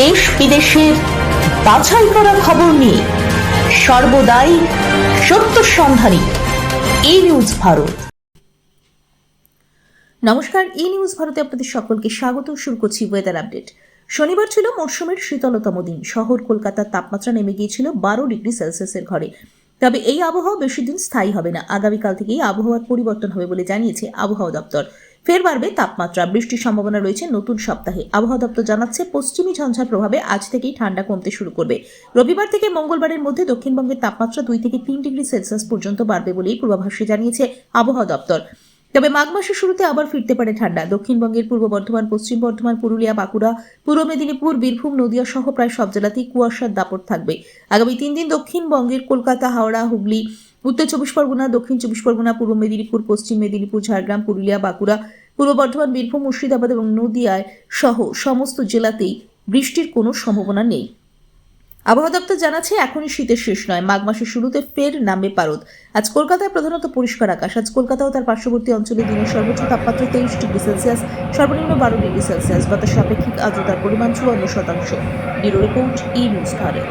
দেশ বিদেশের বাছাই করা খবর নিয়ে সর্বদাই সত্য সন্ধানী ই নিউজ ভারত। নমস্কার ই নিউজ ভারতে আপনাদের সকলকে স্বাগত। শুরু করছি ওয়েদার আপডেট শনিবার ছিল মরশুমের শীতলতম দিন। শহর কলকাতার তাপমাত্রা নেমে গিয়েছিল বারো ডিগ্রি সেলসিয়াসের ঘরে। তবে এই আবহাওয়া বেশি দিন স্থায়ী হবে না। আগামীকাল থেকেই আবহাওয়ার পরিবর্তন হবে বলে জানিয়েছে আবহাওয়া দপ্তর। ফের বাড়বে তাপমাত্রা। বৃষ্টির সম্ভাবনা রয়েছে নতুন সপ্তাহে। আবহাওয়া দপ্তর জানাচ্ছে, পশ্চিমী ঝঞ্ঝার প্রভাবে আজ থেকেই ঠান্ডা কমতে শুরু করবে। রবিবার থেকে মঙ্গলবারের মধ্যে দক্ষিণবঙ্গের তাপমাত্রা দুই থেকে তিন ডিগ্রি সেলসিয়াস পর্যন্ত বাড়বে বলেই পূর্বাভাসে জানিয়েছে আবহাওয়া দপ্তর। তবে মাঘ মাসের শুরুতে আবার ফিরতে পারে ঠান্ডা। দক্ষিণবঙ্গের পূর্ব বর্ধমান, পশ্চিম বর্ধমান, পুরুলিয়া, বাঁকুড়া, পূর্ব মেদিনীপুর, বীরভূম, নদিয়া সহ প্রায় সব জেলাতেই কুয়াশার দাপট থাকবে। আগামী তিন দিন দক্ষিণবঙ্গের কলকাতা, হাওড়া, হুগলি, উত্তর চব্বিশ পরগনা, দক্ষিণ চব্বিশ পরগনা, পূর্ব মেদিনীপুর, পশ্চিম মেদিনীপুর, ঝাড়গ্রাম, পুরুলিয়া, বাঁকুড়া পূর্ব বর্ধমান, বীরভূম, মুর্শিদাবাদ এবং নদিয়ায় সহ সমস্ত জেলাতেই বৃষ্টির কোনো সম্ভাবনা নেই। আবহাওয়া দপ্তর জানাচ্ছে এখনই শীতের শেষ নয়, মাঘ মাসের শুরুতে ফের নামবে পারদ। আজ কলকাতায় প্রধানত পরিষ্কার আকাশ, আজ কলকাতা ও তার পার্শ্ববর্তী অঞ্চলে দিনের সর্বোচ্চ তাপমাত্রা তেইশ ডিগ্রি সেলসিয়াস, সর্বনিম্ন বারো ডিগ্রি সেলসিয়াস। বাতাসের আপেক্ষিক আর্দ্রতার পরিমাণ চুয়ান্ন শতাংশ। Bureau report E news Bharat